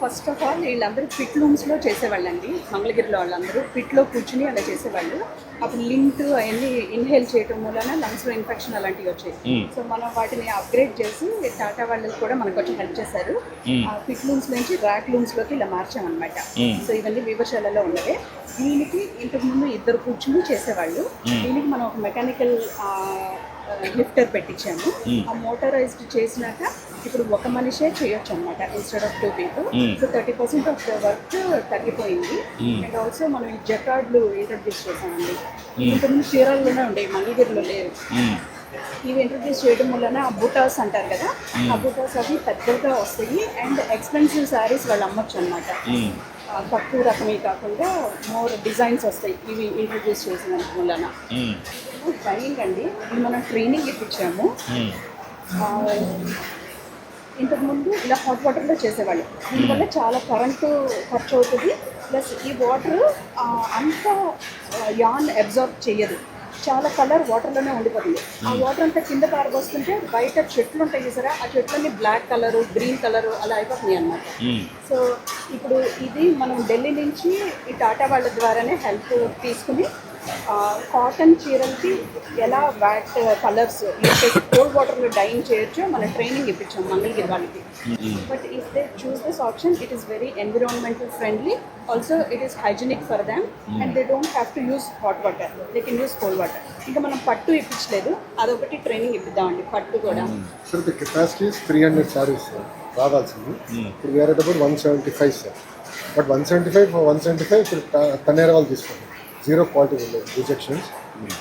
First of all వీళ్ళందరూ pit లూమ్స్లో చేసేవాళ్ళండి. మంగళగిరిలో వాళ్ళందరూ పిట్లో కూర్చుని అలా చేసేవాళ్ళు. అప్పుడు లింక్ అవన్నీ ఇన్హేల్ చేయటం వలన లంగ్స్లో ఇన్ఫెక్షన్ అలాంటివి వచ్చాయి. సో మనం వాటిని అప్గ్రేడ్ చేసి టాటా వాళ్ళు కూడా మనకు కొంచెం హెల్ప్ చేశారు. ఆ పిట్ లూమ్స్ నుంచి ర్యాక్ లూమ్స్లోకి ఇలా మార్చామన్నమాట. సో ఇవన్నీ వివశాలలో ఉన్నవే. దీనికి ఇంతకు ముందు ఇద్దరు కూర్చుని చేసేవాళ్ళు. దీనికి మనం ఒక మెకానికల్ లిఫ్టర్ పెట్టించాము. ఆ మోటరైజ్డ్ చేసినాక ఇప్పుడు ఒక మనిషే చేయొచ్చు అనమాట instead of two people so thirty percent of the work తగ్గిపోయింది. అండ్ ఆల్సో మనం ఈ జకార్డ్లు ఇంట్రడ్యూస్ చేసామండి ఇంతకుముందు చీరల్లోనే ఉండేవి మంగళగిరిలో లేవు. ఇవి ఇంట్రడ్యూస్ చేయడం వలన ఆ బుటాస్ అంటారు కదా ఆ బుటాస్ అవి పెద్దగా వస్తాయి. అండ్ ఎక్స్పెన్సివ్ శారీస్ వాళ్ళు అమ్మొచ్చు అనమాట తక్కువ రకమే కాకుండా మోర్ డిజైన్స్ వస్తాయి. ఇవి ఇంట్రడ్యూస్ చేసిన వలన. ట్రైనింగ్ అండి. మనం ట్రైనింగ్ ఇప్పించాము. ఇంతకుముందు ఇలా హాట్ వాటర్లో చేసేవాళ్ళు. దీనివల్ల చాలా కరెంటు ఖర్చు అవుతుంది ప్లస్ ఈ వాటర్ అంత యాన్ అబ్జర్వ్ చేయదు చాలా కలర్ వాటర్లోనే ఉండిపోతుంది. ఆ వాటర్ అంతా కింద పారబోస్తుంటే బయట చెట్లు ఉంటాయి చూసారా? ఆ చెట్లన్నీ బ్లాక్ కలరు గ్రీన్ కలరు అలా అయిపోతున్నాయి అన్నమాట. సో ఇప్పుడు ఇది మనం ఢిల్లీ నుంచి ఈ టాటా వాళ్ళ ద్వారానే హెల్ప్ తీసుకుని కాటన్ చీరలకి ఎలా వ్యాట్ కలర్స్ కోల్డ్ వాటర్లో డైన్ చేయొచ్చో మన ట్రైనింగ్ ఇప్పించాం మంగళగిరి వాళ్ళకి. But if they choose this option it is very environmental friendly also it is hygienic for them and they don't have to use hot water they can use cold water ఇంకా మనం పట్టు ఇప్పించలేదు. అదొకటి training ఇప్పిద్దామండి పట్టు కూడా. Sir the capacity three hundred saris sir రావాల్సింది. ఇప్పుడు వేరే about one seventy five sir but one seventy five one seventy five ఇప్పుడు త- తనేర వాళ్ళు తీసుకోండి. జీరో క్వాలిటీ ఉండదు రిజెక్షన్స్.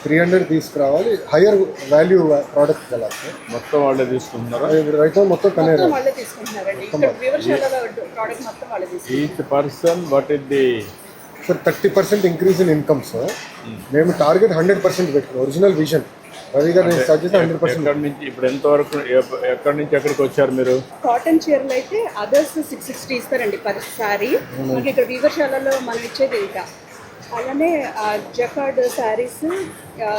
త్రీ హండ్రెడ్ తీసుకురావాలి. హయ్యర్ వాల్యూ ప్రోడక్ట్ సార్ మొత్తం వాళ్ళే తీసుకుంటున్నారా? రైతు మొత్తం తనేర మొత్తం వాళ్ళే తీసుకుంటున్నారండి. ఇక్కడ వివరశాలలో ప్రోడక్ట్ మొత్తం వాళ్ళే తీసుకుంటున్నారు. Each person what is the sir thirty percent increase in income sir మేము టార్గెట్ హండ్రెడ్ పర్సెంట్ పెట్టుకున్నాం. ఒరిజినల్ విజన్ రవి గారు నేను చేస్తే హండ్రెడ్ పర్సెంట్ నుంచి ఇప్పుడు ఎంతవరకు ఎప్ప- ఎక్కడి నుంచి ఎక్కడికి వచ్చారు మీరు? కాటన్ చీరలు అయితే అదర్స్ సిక్స్ సిక్స్టీ ఇస్తారండి పర్ సారీ మనకి ఇక్కడ వివరశాలలో మనం ఇచ్చేది ఇంకా. అలానే జకార్డ్ శారీస్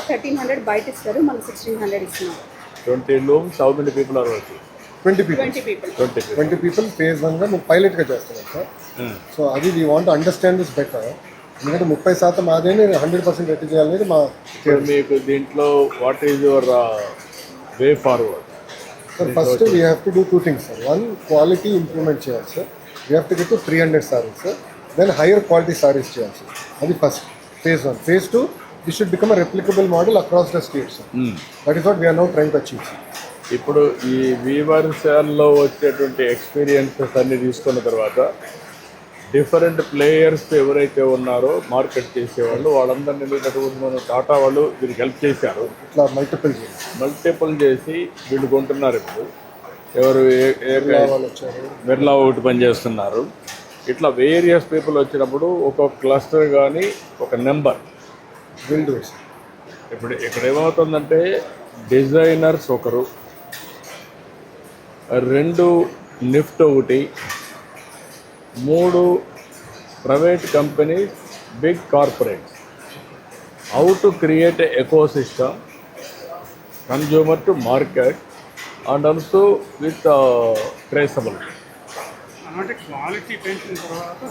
థర్టీన్ హండ్రెడ్ బయట ఇస్తారు మనం సిక్స్టీన్ హండ్రెడ్ ఇస్తున్నాం twenty looms how many people are working twenty people twenty people twenty twenty people phase వన్గా మేము పైలట్గా చేస్తున్నాం సార్ సో అది we want understand this better ఎందుకంటే ముప్పై శాతం అదే హండ్రెడ్ పర్సెంట్ ఎట్టి చేయాలనేది మా మీకు దీంట్లో what is your way forward sir first we have to do two things sir one quality improvement చేయాలి sir we have to get to three hundred saris sir then higher quality saris చేయాలి sir అది first phase one phase two this should become replicable model across the state sir that is what we are now train to achieve ఇప్పుడు ఈ వీవర్సాల్లో వచ్చేటువంటి experiences అన్ని తీసుకున్న తర్వాత different players ఎవరైతే ఉన్నారో మార్కెట్ చేసేవాళ్ళు వాళ్ళందరినీ వెళ్ళేటటువంటి మనం టాటా వాళ్ళు వీరికి హెల్ప్ చేశారు. ఇట్లా మల్టిపుల్ చేయాలి మల్టిపుల్ చేసి వీళ్ళు కొంటున్నారు ఇప్పుడు. ఎవరు ఏ- బిర్లా ఒకటి పనిచేస్తున్నారు. ఇట్లా వేరియస్ పీపుల్ వచ్చినప్పుడు ఒక్కొక్క క్లస్టర్ కానీ ఒక నెంబర్ బిల్డ్ వేసి ఇప్పుడు ఇక్కడ ఏమవుతుందంటే డిజైనర్స్ ఒకరు రెండు నిఫ్ట్ ఒకటి మూడు private companies big corporate how to create eco system consumer to market and also with traceability అంటే క్వాలిటీ పెంచిన తర్వాత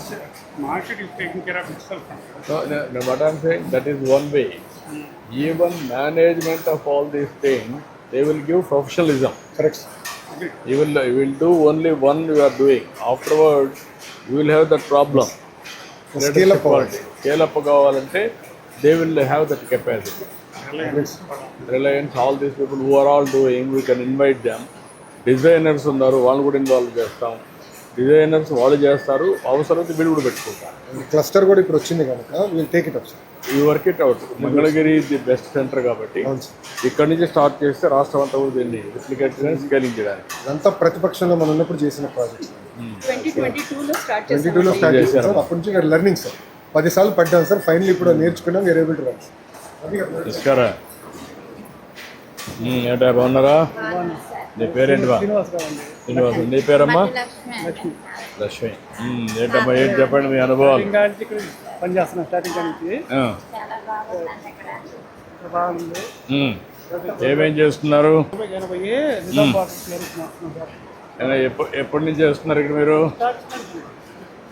market is taking care of itself what I'm saying, that is one way. Even management of all these things, they will give professionalism. Correct sir You will, you will do only one you are doing. Afterwards, you will have that problem. Scale up quality. Scale up కావాలంటే they will have that capacity. Reliance, all these people who are all doing, we can invite them. Designers ఉన్నారు వాళ్ళు కూడా involve చేస్తాం designers వాళ్ళు చేస్తారు అవసరమైతే వీళ్ళు కూడా పెట్టుకుంటారు. క్లస్టర్ కూడా ఇప్పుడు వచ్చింది కనుక we'll take it up sir ఈ work it out Mangalagiri the best centre కాబట్టి ఇక్కడ నుంచి స్టార్ట్ చేస్తే రాష్ట్రం అంతా కూడా దీన్ని రిప్లికేట్ స్కేలింగ్ చేయడానికి. ఇదంతా ప్రతిపక్షంలో మనం ఉన్నప్పుడు చేసిన ప్రాజెక్ట్స్ ట్వంటీ టూలో స్టార్ట్ ట్వంటీ చేస్తాం టూలో స్టార్ట్ చేశాం సార్ అప్పటి నుంచి ఇక్కడ లెర్నింగ్ సార్ పది సార్లు పడ్డాం సార్ ఫైనల్ ఇప్పుడు నేర్చుకున్నాం వేరే ఏబుల్ టు రన్ అది ఇస్తారా ఏంటా బాగున్నారా? నీ పేరేంటి బా శ్రీనివాస్. నీ పేరమ్మా? లక్ష్మి. ఏంటమ్మా ఏంటి చెప్పండి మీ అనుభవాలు? ఇంకా ఇక్కడ పనిచేస్తున్నాం స్టార్టింగ్ నుంచి ఆ, బాగుంది ఉమ్. ఏమేం చేస్తున్నారు ఎప్పటి నుంచి చేస్తున్నారు ఇక్కడ మీరు?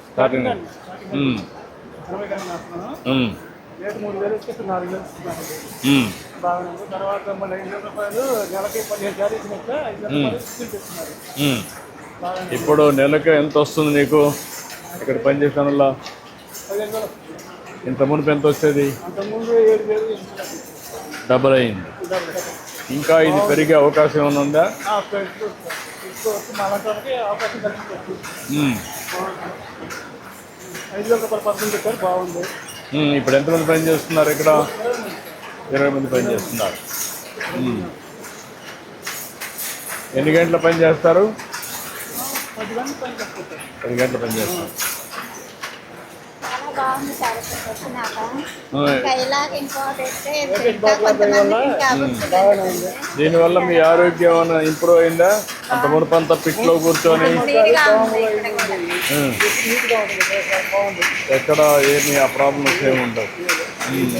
స్టార్టింగ్ రేటు మూడు వేలు వచ్చి ఇప్పుడు నాలుగు వేలు ఇస్తున్నాను ఉమ్, బాగానే ఉంది తర్వాత మళ్ళీ ఐదు వేల రూపాయలు నెలకి పదిహేను ఇచ్చినట్లే ఐదు వేల రూపాయలు. బాగానే ఇప్పుడు నెలకు ఎంత వస్తుంది నీకు? ఇక్కడ పనిచేసిన వల్ల పదిహేను వేలు. ఇంత మునుపు ఎంత వచ్చేది? డబల్ అయింది. ఇంకా ఇది పెరిగే అవకాశం ఏమైనా ఉందా? ఐదు వేల రూపాయల పర్సెంట్ బాగుంది. ఇప్పుడు ఎంతమంది పని చేస్తున్నారు ఇక్కడ? ఇరవై మంది పని చేస్తున్నారు. ఎన్ని గంటల పని చేస్తారు? పది గంటల పని చేస్తారు. దీనివల్ల మీ ఆరోగ్యం ఏమైనా ఇంప్రూవ్ అయిందా? అంత మునుపంతా పిట్లో కూర్చొని ఎక్కడ ఏమి ఆ ప్రాబ్లమ్స్ ఏమి ఉండవు.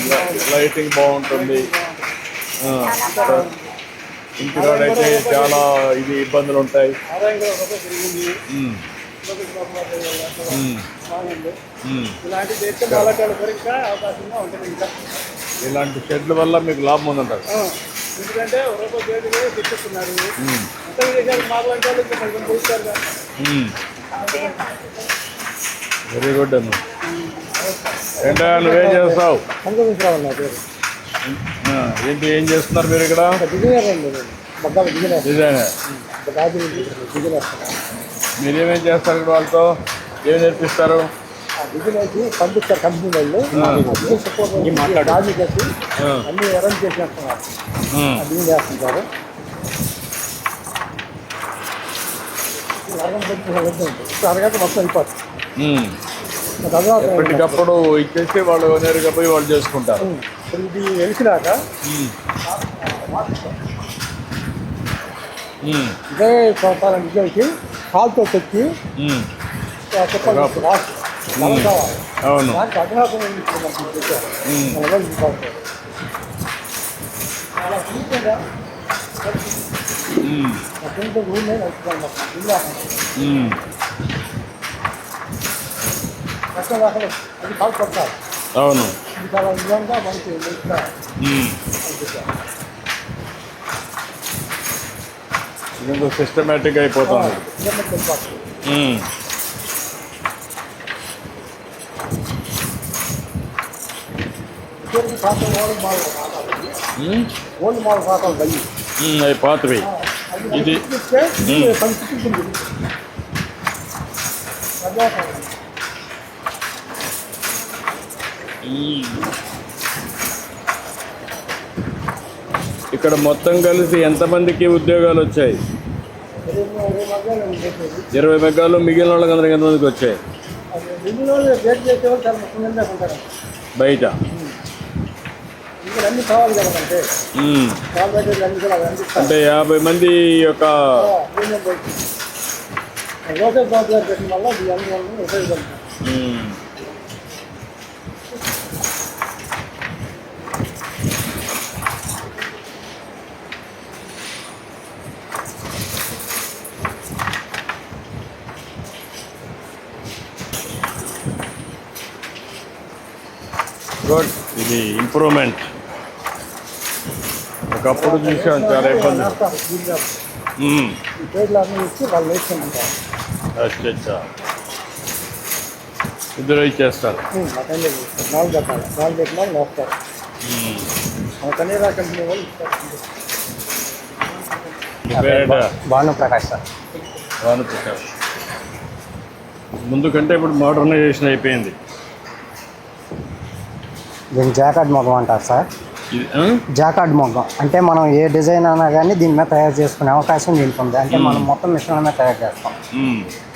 లై- లైటింగ్ బాగుంటుంది. ఇంటికాడ అయితే చాలా ఇది ఇబ్బందులు ఉంటాయి. ఇలాంటి షెడ్ల వల్ల మీకు లాభం ఉందంటారు. ఎందుకంటే గేటు తెచ్చిస్తున్నారు మాట్లాడే వాళ్ళు కొంచెం వెరీ గుడ్ అన్న ఏంటో నువ్వేం చేస్తావు? ఏంటి ఏం చేస్తున్నారు మీరు ఇక్కడ? బిజినెస్ మీరేమేం చేస్తారు ఇక్కడ వాళ్ళతో? ఏం నేర్పిస్తారు? పంపిస్తారు కంపెనీ వాళ్ళు ఆ, అన్ని అరేంజ్ చేసేస్తున్నారు. బిజినెస్ చేస్తుంటారు ఇప్పుడు అరగంట మొత్తం అయిపోతుంది ఉమ్. తర్వాత ఎప్పటికప్పుడు ఇచ్చేసి వాళ్ళు నేరుగా పోయి వాళ్ళు చేసుకుంటారు. ఇప్పుడు ఇది వెలిసినాక ఇదే సంవత్సరం విజయ్కి కాలుతో తెచ్చి అవును. దానికి అవును. ఇదంతా సిస్టమేటిక్ అయిపోతుంది. ఓల్డ్ మోడల్ పాతవి. ఇది. ఇక్కడ మొత్తం కలిసి ఎంతమందికి ఉద్యోగాలు వచ్చాయి? ఇరవై మెగాలు మిగిలిన వాళ్ళకి అందరికి ఎంతమందికి వచ్చాయి? బయట ఇంకా అన్ని కావాలి కదా అంటే యాభై మంది యొక్క యూనియన్ బయట లోకల్ బాబు గారు పెట్టిన వల్ల ఈ అన్ని వాళ్ళని ఉపయోగపడుతుంది ఉమ్. గుడ్ ఇది ఇంప్రూవ్మెంట్ ఒకప్పుడు చూసాం చాలా ఇబ్బంది. అచ్చా అచ్చా ఇద్దరు ఇచ్చేస్తారు నాలుగు నాలుగు కంపెనీ వాళ్ళు ఇస్తారు మీ పేరేంటా? భాను ప్రకాష్ సార్. భానుప్రకాష్. ముందు కంటే ఇప్పుడు మోడర్నైజేషన్ అయిపోయింది. దీన్ని జాకార్డ్ మొగ్గం అంటారు సార్? జాకార్డ్ మొగ్గం. అంటే మనం ఏ డిజైన్ అయినా కానీ దీని మీద తయారు చేసుకునే అవకాశం దీనికి ఉంది అంటే మనం మొత్తం మిషన్ మీద తయారు చేస్తాం.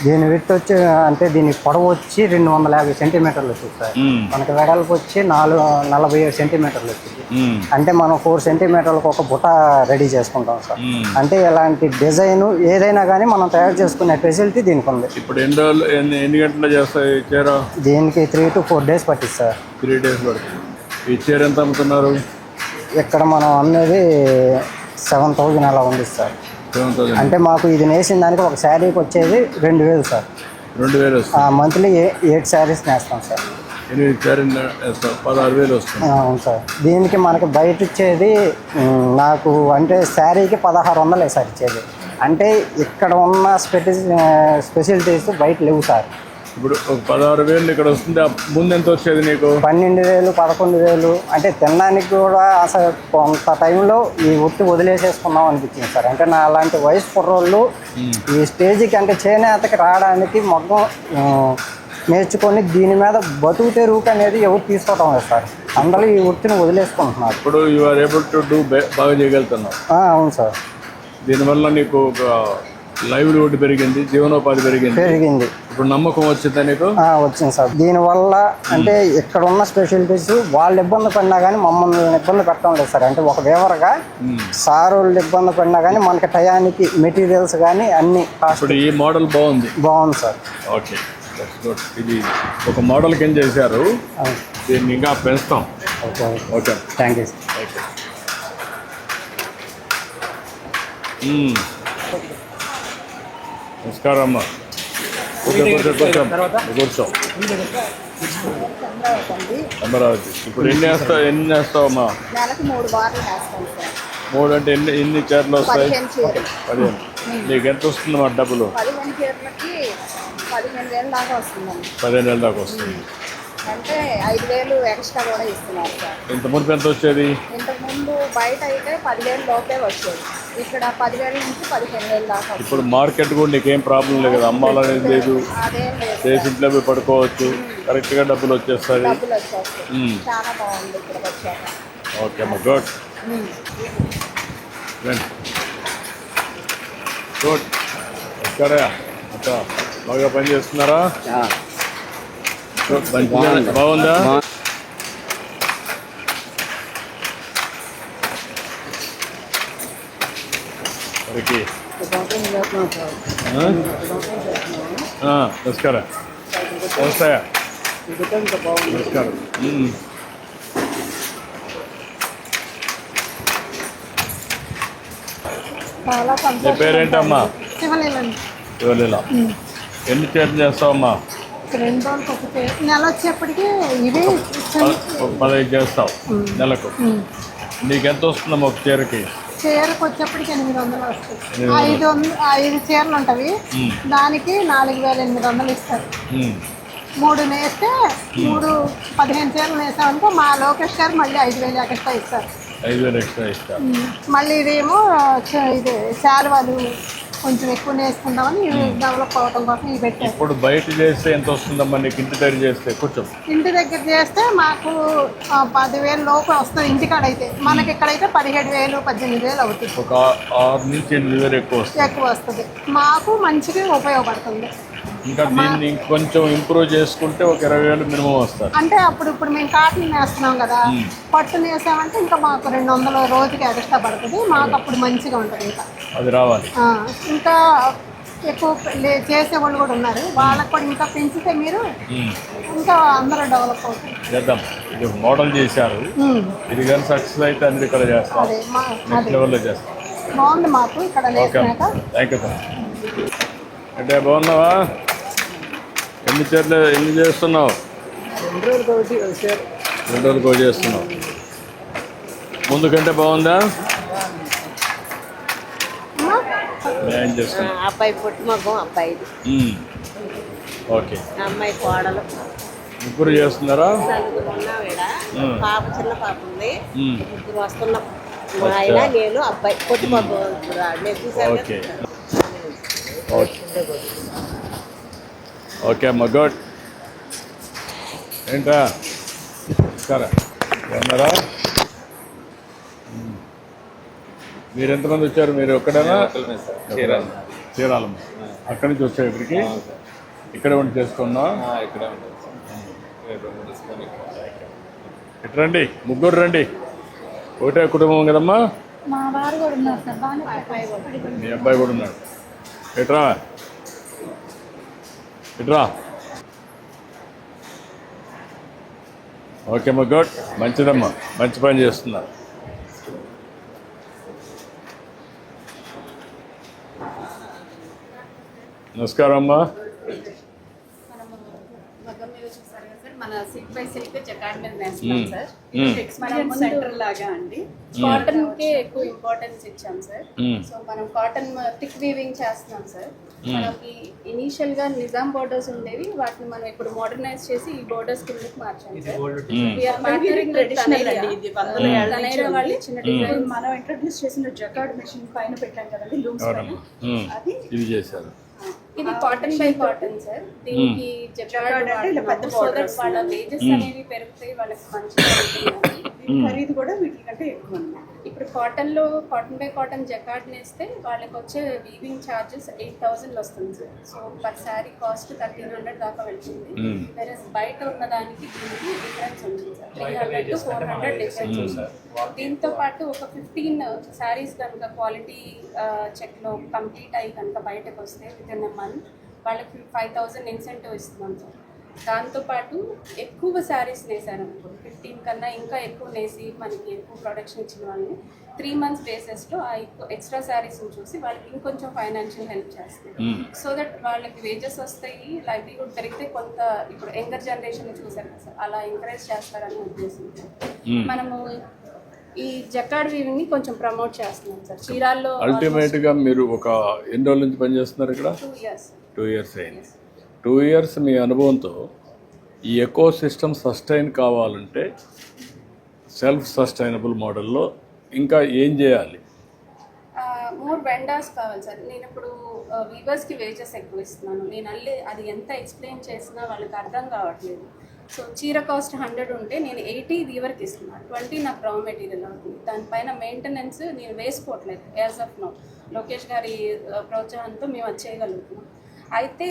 దీని విత్ వచ్చి అంటే దీని పొడవు వచ్చి రెండు వందల యాభై సెంటీమీటర్లు వచ్చింది సార్. మనకి వెడల్పు వచ్చి నాలుగు నలభై ఏడు సెంటీమీటర్లు వచ్చింది. అంటే మనం ఫోర్ సెంటీమీటర్లకు ఒక బుట్ట రెడీ చేసుకుంటాం సార్. అంటే ఇలాంటి డిజైన్ ఏదైనా కానీ మనం తయారు చేసుకునే ఫెసిలిటీ దీనికి ఉంది ఇప్పుడు ఎన్ని రోజులు ఎన్ని గంటలు చేస్తాయి దీనికి త్రీ టు ఫోర్ డేస్ పట్టింది సార్. త్రీ డేస్ పడుతుంది. ఈ చీర ఎంత అమ్ముతున్నారు? ఇక్కడ మనం అమ్మేది సెవెన్ థౌజండ్ అలా ఉంది సార్. సెవెన్ అంటే మాకు ఇది నేసిన దానికి ఒక శారీకి వచ్చేది రెండు వేలు సార్. రెండు వేలు మంత్లీ ఎయిట్ శారీస్ నేస్తాం సార్. ఎనిమిది పదహారు వేలు వస్తుంది. అవును సార్. దీనికి మనకి బయట ఇచ్చేది నాకు అంటే శారీకి పదహారు వందలే సార్ ఇచ్చేది. అంటే ఇక్కడ ఉన్న స్పెటి స్పెషాలిటీస్ బయట లేవు సార్. ఇప్పుడు పదహారు వేలు ఇక్కడ వస్తుంది ముందు ఎంత వచ్చేది నీకు? పన్నెండు వేలు పదకొండు వేలు అంటే తినడానికి కూడా అసలు కొంత టైంలో ఈ ఒత్తి వదిలేసేసుకున్నాం అనిపించింది సార్. అంటే నా అలాంటి వయసు కుర్రోళ్ళు ఈ స్టేజ్కి అంటే చేనేతకి రావడానికి మొత్తం నేర్చుకొని దీని మీద బతుకు తెరువుకు అనేది ఎవరు తీసుకోవటం లేదు సార్. అందరూ ఈ వృత్తిని వదిలేసుకుంటున్నారు. ఇప్పుడు you are able to do బాగా చేయగలుగుతున్నావు. అవును సార్. దీనివల్ల నీకు ఒక లైవ్లీవుడ్ పెరిగింది జీవనోపాధి పెరిగింది. పెరిగింది. ఇప్పుడు నమ్మకం వచ్చిందా నీకు? వచ్చింది సార్. దీనివల్ల అంటే ఇక్కడ ఉన్న స్పెషాలిటీస్ వాళ్ళు ఇబ్బంది పడినా కానీ మమ్మల్ని ఇబ్బంది పెట్టడం లేదు సార్. అంటే ఒక వేవరగా సార్ వాళ్ళు ఇబ్బంది పడినా కానీ మనకి టయానికి మెటీరియల్స్ కానీ అన్ని ఇప్పుడు ఈ మోడల్ బాగుంది. బాగుంది సార్. ఓకే. ఇది ఒక మోడల్ కింద చేశారు. దీన్ని ఇంకా పెంచుతాం. Okay. Okay. Thank you okay hmm. నమస్కారం. అమ్మా కూర్చో. అమరావతి ఇప్పుడు ఎన్ని వేస్తావు ఎన్ని వేస్తావు అమ్మా మూడు బార్లు వేస్తాం సార్. మూడు అంటే ఎన్ని ఎన్ని చీరలు వస్తాయి? పదిహేను నీకు ఎంత వస్తుంది మా డబ్బులు? పదిహేను వేలు దాకా వస్తుంది. అంటే ఐదు వేలు ఎక్స్ట్రా కూడా ఇస్తున్నారు సార్. ఇంత మునుపు ఎంత వచ్చేది? ఇంతకుముందు బయట అయితే పదివేలు లోపే వచ్చేది. ఇక్కడ పదివేల నుంచి పదిహేను వేలు దాకా. ఇప్పుడు మార్కెట్ కూడా నీకేం ప్రాబ్లం లేదు కదా? అమ్మాలనేది లేదు అదేం లేదు. చేసి ఇంట్లో పోయి పడుకోవచ్చు. కరెక్ట్గా డబ్బులు వచ్చేస్తుంది డబ్బులు వచ్చేస్తాయి. మ్మ్. చాలా బాగుంది ఇక్కడికి వచ్చాక. ఓకే అమ్మా గుడ్ రండి. గుడ్ సరే అక్క బాగా పని చేస్తున్నారా? Good. మంచిగా బాగుందా. ఆ, నమస్కారం. నమస్తే. నమస్కారం. నీ పేరేంటమ్మా? ఇవ్వలేలా ఎన్ని చేతులు చేస్తావమ్మా? రెండు నెల వచ్చేప్పటికి పదహైదు చేస్తావు. నెలకు. నీకు ఎంత వస్తుందమ్మా ఒక చీరకి? చీరకు వచ్చేప్పటికి ఎనిమిది వందలు వస్తాయి. ఐదు వందలు. ఐదు చీరలు ఉంటవి. దానికి నాలుగు వేల ఎనిమిది వందలు ఇస్తారు. మూడు నేస్తే మూడు పదిహేను చీరలు వేసామంటే మా లోకేష్ గారు మళ్ళీ ఐదు వేలు ఎక్స్ట్రా ఇస్తారు. మళ్ళీ ఇదేమో ఇది శాలువాలు కొంచెం ఎక్కువ వేసుకుందామని ఇవి డెవలప్ అవ్వడం కోసం ఇవి పెట్టారు. ఇప్పుడు బయట చేస్తే ఎంత వస్తుందమ్మా నీకు ఇంటి దగ్గర చేస్తే? కొంచెం ఇంటి దగ్గర చేస్తే మాకు పదివేలు లోపు వస్తుంది ఇంటికాడ అయితే. మనకి ఇక్కడైతే పదిహేడు వేలు పద్దెనిమిది వేలు అవుతుంది. ఒక ఆరు నుంచి ఎనిమిది వేలు ఎక్కువ వస్తుంది. ఎక్కువ వస్తుంది. మాకు మంచిగా ఉపయోగపడుతుంది. ఇంకా దీన్ని ఇంకొంచెం ఇంప్రూవ్ చేసుకుంటే ఒక ఇరవై వేలు మినిమం వస్తారు. అంటే అప్పుడు ఇప్పుడు మేము కాటన్ వేస్తున్నాం కదా పట్టు వేసామంటే ఇంకా మాకు రెండు వందల రోజుకి ఎక్స్ట్రా పడుతుంది మాకు అప్పుడు మంచిగా ఉంటుంది ఇంకా. అది రావాలి. ఇంకా ఎక్కువ చేసేవాళ్ళు కూడా ఉన్నారు. వాళ్ళకి కూడా ఇంకా పెంచితే మీరు. ఇంకా అందరూ డెవలప్ అవుతుంది చేద్దాం. ఇది మోడల్ చేశారు. ఇది కానీ సక్సెస్ అయితే అన్ని ఇక్కడ చేస్తాం. అదే మా నెక్స్ట్ లెవెల్లో చేస్తాం. బాగుంది మాకు ఇక్కడ థ్యాంక్ యూ సార్ అంటే బాగున్నావా? ఎన్ని చీరలు ఎన్ని చేస్తున్నావు? రెండు రోజులకు ఒకటి చేస్తున్నావు. ముందు కంటే బాగుందా? న్యాయం అబ్బాయి పుట్టుమగం మ్మ్. ఓకే. అమ్మాయి కోడలు. ముగ్గురు చేస్తున్నారా? నలుగురు ఉన్నాం ఈడ. మ్మ్. పాప చిన్న పాప ఉంది. ముగ్గురు వస్తున్నాం. మా ఆయన నేను అబ్బాయి. పుట్టుమగం నేను చూసాను ఓకే. ఓకే. ఓకే అమ్మ గుడ్ ఏంటా? సరే ఉన్నారా. మీరు ఎంతమంది వచ్చారు? మీరు ఒక్కడేనా? చీరాలమ్మ. అక్కడి నుంచి వచ్చారు ఇక్కడికి? ఇక్కడే ఉండి చేసుకున్నా ఇక్కడ ఇటు రండి ముగ్గురు రండి. ఒకటే కుటుంబం కదమ్మా? మీ అబ్బాయి కూడా ఉన్నాడు. ఎట్రా ఎట్రా ఓకే అమ్మా గుడ్. మంచిదమ్మా. మంచి పని చేస్తున్నారు నమస్కారం అమ్మా. మన సిల్క్ బై సిల్క్ జకార్డ్ మీద వేస్తున్నాం మ్మ్. సార్. ఎక్స్పీరియన్స్ సెంటర్ లాగా అండి. కాటన్ కే ఎక్కువ ఇంపార్టెన్స్ ఇచ్చాం సార్. సో మనం కాటన్ థిక్ వీవింగ్ చేస్తున్నాం సార్ మనకి ఇనీషియల్గా నిజాం బోర్డర్స్ ఉండేవి వాటిని మనం ఇప్పుడు మోడర్నైజ్ చేసి ఈ బోర్డర్స్ కిందకి మార్చాం sir. We are partnering with traditional Taneira. అండి ఇది వందల ఏళ్ళ నుంచి Taneira వాళ్ళు ఇచ్చిన ఉంది. design. ఇప్పుడు మనం ఇంట్రడ్యూస్ చేసిన జకార్డ్ మెషిన్ పైన పెట్టాం కదండి లూమ్స్ ఉమ్. అది ఇది చేశారు. ఇది కాటన్ బై కాటన్ సార్ దీనికి జకార్డ్ అంటే పెద్ద సో border దట్ వాళ్ళ. వేజెస్ అనేవి పెరుగుతాయి వాళ్ళకి మంచిగా ఖరీదు కూడా వీటికంటే ఎక్కువ అన్నమాట ఇప్పుడు కాటన్లో కాటన్ బై కాటన్ జకార్డ్ నేస్తే వాళ్ళకి వచ్చే వీవింగ్ ఛార్జెస్ ఎయిట్ థౌసండ్ వస్తుంది sir. So per saree cost thirteen hundred దాకా వెళ్తుంది. వేరే బయట ఉన్న దానికి దీనికి డిఫరెన్స్ ఉంటుంది sir. Three hundred to four hundred difference ఉంది దీంతో పాటు ఒక ఫిఫ్టీన్ శారీస్ కనుక క్వాలిటీ చెక్లో కంప్లీట్ అయ్యి కనుక బయటకు వస్తే విత్ ఇన్ మంత్ వాళ్ళకి ఫైవ్ థౌసండ్ ఇన్సెంటివ్ ఇస్తున్నాం సార్. దాంతోపాటు ఎక్కువ శారీస్ నేసారు అనుకో ఫిఫ్టీన్ కన్నా ఇంకా ఎక్కువ నేసి మనకి ఎక్కువ ప్రొడక్షన్ ఇచ్చిన వాళ్ళని త్రీ మంత్స్ బేసిస్లో ఆ ఎక్స్ట్రా శారీస్ని చూసి వాళ్ళకి ఇంకొంచెం ఫైనాన్షియల్ హెల్ప్ చేస్తాయి. సో దట్ వాళ్ళకి వేజెస్ వస్తాయి లైవ్లీహుడ్ పెరిగితే కొంత ఇప్పుడు యంగర్ జనరేషన్ చూసారు కదా అలా ఎంకరేజ్ చేస్తారని ఉద్దేశంతో. మ్మ్. మనము ఈ జకాడ్ వీవింగ్ని కొంచెం ప్రమోట్ చేస్తున్నాం సార్. చీరాల్లో అల్టిమేట్గా మీరు ఒక ఎన్ని రోజుల నుంచి పనిచేస్తున్నారు ఇక్కడ? టూ ఇయర్స్ టూ ఇయర్స్ అయింది. టూ ఇయర్స్ మీ అనుభవంతో ఈ ఎకో సిస్టమ్ సస్టైన్ కావాలంటే సెల్ఫ్ సస్టైనబుల్ మోడల్లో ఇంకా ఏం చేయాలి? మోర్ వెండర్స్ కావాలి సార్. నేను ఇప్పుడు వీవర్స్కి వేజెస్ ఎక్కువ ఇస్తున్నాను. నేను అల్లే అది ఎంత ఎక్స్ప్లెయిన్ చేసినా వాళ్ళకి అర్థం కావట్లేదు. సో చీర కాస్ట్ హండ్రెడ్ ఉంటే నేను ఎయిటీ వీవర్కి ఇస్తున్నాను ట్వంటీ నాకు రా మెటీరియల్ అవుతుంది. దానిపైన మెయింటెనెన్స్ నేను వేసుకోవట్లేదు యాజ్ ఆఫ్ నో లోకేష్ గారి ప్రోత్సాహంతో మేము అది చేయగలుగుతున్నాం. అయితే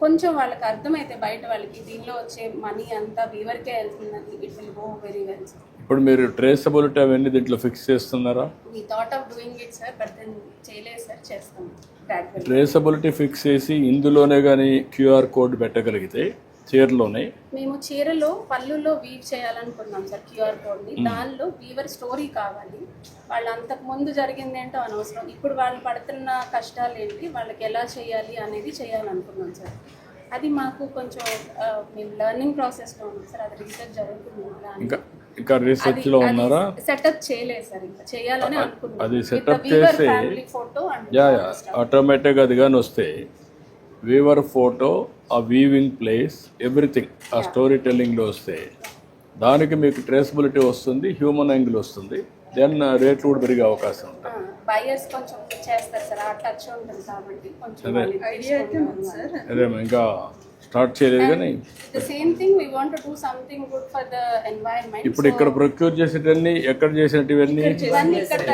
కొంచెం వాళ్ళకి అర్థమైతే బయట వాళ్ళకి దీనిలో వచ్చే మనీ అంతా వీవర్కే వెళ్తుందని it will go very well ఇప్పుడు మీరు ట్రేసబిలిటీ అవన్నీ దీంట్లో ఫిక్స్ చేస్తున్నారా? మీ thought of doing it sir but then చేయలేదు సార్ చేస్తాం ట్రేసబిలిటీ ఫిక్స్ చేసి ఇందులోనే కానీ క్యూఆర్ కోడ్ పెట్టగలిగితే చీరలోనే? మేము చీరలో పళ్ళులో వీవ్ చేయాలనుకున్నాం సార్ క్యూఆర్ కోడ్ని. దానిలో వీవర్ స్టోరీ కావాలి. వాళ్ళు అంతకు ముందు జరిగింది ఏంటో అనవసరం. ఇప్పుడు వాళ్ళు పడుతున్న కష్టాలు ఏంటి వాళ్ళకి ఎలా చేయాలి అనేది చేయాలనుకున్నాం సార్. అది మాకు కొంచెం మేము లెర్నింగ్ ప్రాసెస్లో ఉన్నాం సార్. అది రీసెర్చ్ జరుగుతుంది ఇంకా ఉన్నారా? సెటప్ చేయలేదు సార్ ఇంకా. చేయాలని అనుకున్నాం. అది weaver చేసి- యా యా. ఆటోమేటిక్గా అది కానీ వస్తే వీవర్ ఫోటో ఆ వీవింగ్ ప్లేస్ ఎవ్రీథింగ్ ఆ స్టోరీ టెల్లింగ్లో వస్తే. దానికి మీకు ట్రేసబిలిటీ వస్తుంది హ్యూమన్ యాంగిల్ వస్తుంది. దెన్ రేట్లు కూడా పెరిగే అవకాశం ఉంటుంది. అదే. ఇంకా స్టార్ట్ చేయలేదు కానీ. ఇప్పుడు ఇక్కడ ప్రొక్యూర్ చేసేటన్ని ఎక్కడ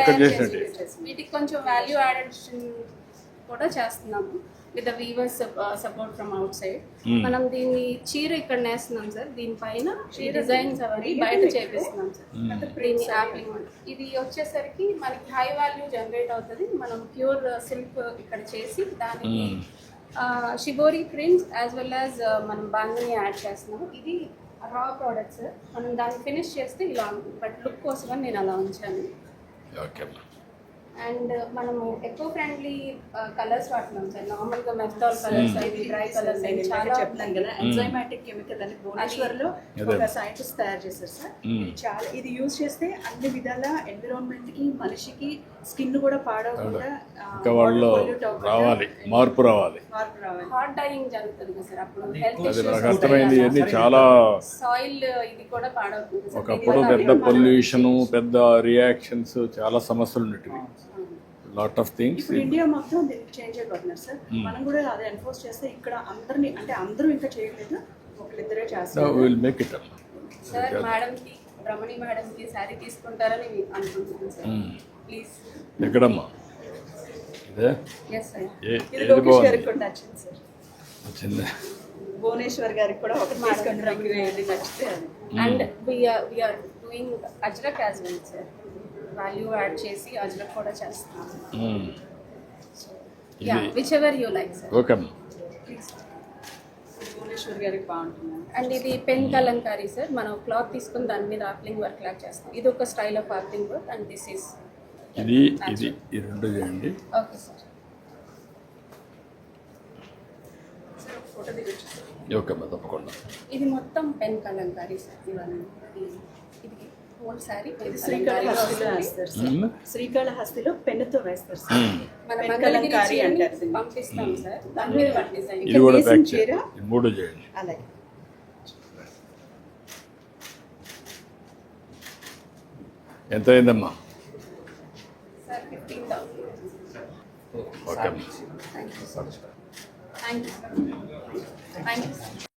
ఇక్కడ చేసినట్టు. వీటికి కొంచెం వాల్యూ యాడెడ్ కూడా చేస్తున్నాము. With weavers support from outside. మనం దీన్ని చీర ఇక్కడ నేస్తున్నాం సార్. దీనిపైన డిజైన్స్ అవన్నీ బయట చేపిస్తున్నాం సార్. దీని యాప్లింగ్ ఇది వచ్చేసరికి మనకి హై వాల్యూ జనరేట్ అవుతుంది. మనం ప్యూర్ సిల్క్ ఇక్కడ చేసి దానికి shibori prints as well as మనం బాంగిని యాడ్ చేస్తున్నాం. ఇది రా ప్రోడక్ట్స్ మనం దాన్ని ఫినిష్ చేస్తే ఇలా ఉంటుంది బట్ లుక్ కోసమని నేను అలా ఉంచాను. ఓకే అండ్ మనము ఎకో ఫ్రెండ్లీ కలర్స్ వాడుతున్నాం సార్. నార్మల్గా మెఫ్టాల్ కలర్స్ అవి డ్రై కలర్స్ అవి చాలా చెప్తున్నాం కదా ఎంజైమాటిక్ కెమికల్ అని భువనేశ్వర్లో ఒక సైంటిస్ట్ తయారు చేశారు సార్. ఇది చాలా ఇది యూజ్ చేస్తే అన్ని విధాల ఎన్విరాన్మెంట్కి మనిషికి స్కిన్ కూడా పాడవకుండా ఇంకా వాళ్ళు రావాలి మార్పు రావాలి. మార్పు రావాలి. హాట్ డైయింగ్ జరుగుతుంది కదా సార్ అప్పుడు హెల్త్ అది నాకు అర్థమైంది ఇవన్నీ చాలా సాయిల్ ఇది కూడా పాడవుతుంది సార్ ఒకప్పుడు పెద్ద పొల్యూషను పెద్ద రియాక్షన్స్ చాలా సమస్యలు ఉండేటివి. లాట్ ఆఫ్ థింగ్స్ ఇండియా మొత్తం దీనికి చేంజ్ అయిపోతున్నారు సార్. మనం కూడా అది ఎన్ఫోర్స్ చేస్తే ఇక్కడ అందరినీ అంటే అందరూ ఇంకా చేయట్లేదు ఒకరిద్దరే చేస్తారు. Will make it sir madam కి రమణి మేడం కి శారీ తీసుకుంటారని అనుకుంటున్నాను సార్. ఎక్కడమ్మా? ఇదే? ఏది బాగుంది? గారికి కూడా నచ్చింది సార్ వచ్చింది భువనేశ్వర్ గారికి కూడా ఒకటి తీసుకొని రంగు ఏది నచ్చితే and we are doing Ajrakh as well sir value add చేసి అజ్రక్ కూడా చేస్తున్నాం whichever you like sir okay Bhuvaneswar గారికి బాగుంటుంది. అండ్ ఇది పెన్ కలంకారీ సార్ మనం క్లాత్ తీసుకుని దాని మీద ఆర్క్లింగ్ వర్క్ లాగా చేస్తాం. ఇది ఒక స్టైల్ ఆఫ్ ఆర్క్లింగ్ వర్క్ అండ్ దిస్ ఈస్ ఇది ఇది ఈ రెండు చేయండి. ఓకే అమ్మా తప్పకుండా. ఇది మొత్తం పెన్ కలంకారీ సార్ ఇవన్నీ. ఇది ఇది హోల్ సారీ ఇది శ్రీకాళహస్తిలో వేస్తారు సార్. మ్మ్. శ్రీకాళహస్తిలో పెన్నుతో వేస్తారు సార్. మన కలంకారీ అంటారు. పంపిస్తాం సార్. దాని మీద మన డిజైన్ ఇది కూడా వేసిన ప్యాక్ చీర. చేయండి. ఇది మూడు చేయండి. అలాగే. ఎంత అయిందమ్మా సార్ ఫిఫ్టీన్ థౌసండ్ ఓకే అమ్మా thank you thank you thank you